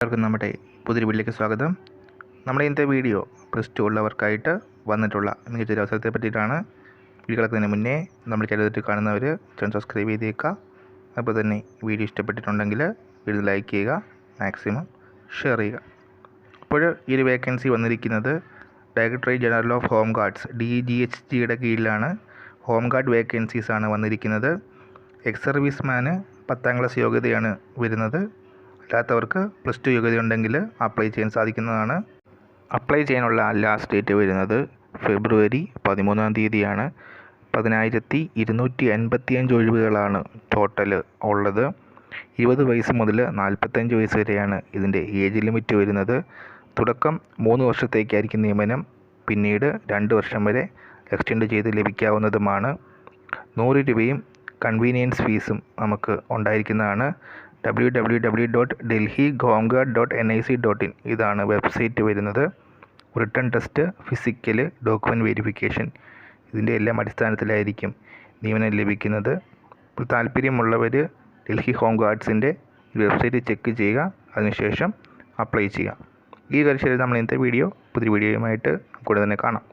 എല്ലാവർക്കും നമ്മുടെ പുതിയൊരു വീട്ടിലേക്ക് സ്വാഗതം. നമ്മുടെ ഇന്നത്തെ വീഡിയോ പ്ലസ് ടു ഉള്ളവർക്കായിട്ട് വന്നിട്ടുള്ള മികച്ചൊരു അവസരത്തെ പറ്റിയിട്ടാണ് വീഡിയോ തന്നെ മുന്നേ നമ്മൾ ചെറുതായിട്ട് കാണുന്നവർ ചാനൽ സബ്സ്ക്രൈബ് ചെയ്തേക്കുക. അപ്പോൾ തന്നെ വീഡിയോ ഇഷ്ടപ്പെട്ടിട്ടുണ്ടെങ്കിൽ വീഡിയോ ലൈക്ക് ചെയ്യുക മാക്സിമം ഷെയർ ചെയ്യുക. ഇപ്പോൾ ഈ ഒരു വേക്കൻസി വന്നിരിക്കുന്നത് directorate general of home guards D G H ജിയുടെ കീഴിലാണ്. ഹോം ഗാർഡ് വേക്കൻസീസാണ് വന്നിരിക്കുന്നത്. എക്സ് സർവീസ്മാന് പത്താം ക്ലാസ് യോഗ്യതയാണ് വരുന്നത്. അല്ലാത്തവർക്ക് പ്ലസ് ടു യോഗ്യതയുണ്ടെങ്കിൽ അപ്ലൈ ചെയ്യാൻ സാധിക്കുന്നതാണ്. അപ്ലൈ ചെയ്യാനുള്ള ലാസ്റ്റ് ഡേറ്റ് വരുന്നത് ഫെബ്രുവരി പതിമൂന്നാം തീയതിയാണ്. പതിനായിരത്തി ഇരുന്നൂറ്റി അൻപത്തിയഞ്ച് ഒഴിവുകളാണ് ടോട്ടൽ ഉള്ളത്. ഇരുപത് വയസ്സ് മുതൽ നാൽപ്പത്തഞ്ച് വയസ്സ് വരെയാണ് ഇതിന്റെ ഏജ് ലിമിറ്റ് വരുന്നത്. തുടക്കം മൂന്ന് വർഷത്തേക്കായിരിക്കും നിയമനം. പിന്നീട് രണ്ട് വർഷം വരെ എക്സ്റ്റെൻഡ് ചെയ്ത് ലഭിക്കാവുന്നതുമാണ്. നൂറ് രൂപയും കൺവീനിയൻസ് ഫീസും നമുക്ക് ഉണ്ടായിരിക്കുന്നതാണ്. W W W dot Delhi ഗോംഗ dot N I C dot in ഇതാണ് വെബ്സൈറ്റ് വരുന്നത്. Written test physical document verification ഇതിന്റെ എല്ലാം അടിസ്ഥാനത്തിലായിരിക്കും നിയമനം ലഭിക്കുന്നത്. ഇപ്പോൾ താല്പര്യമുള്ളവർ ഡൽഹി ഹോം ഗാർഡ്സിന്റെ വെബ്സൈറ്റ് ചെക്ക് ചെയ്യുക. അതിനുശേഷം അപ്ലൈ ചെയ്യുക. ഈ കാര്യം നമ്മൾ ഇന്നത്തെ വീഡിയോ പുതിയ വീഡിയോയുമായിട്ട് കൂടെ തന്നെ കാണാം.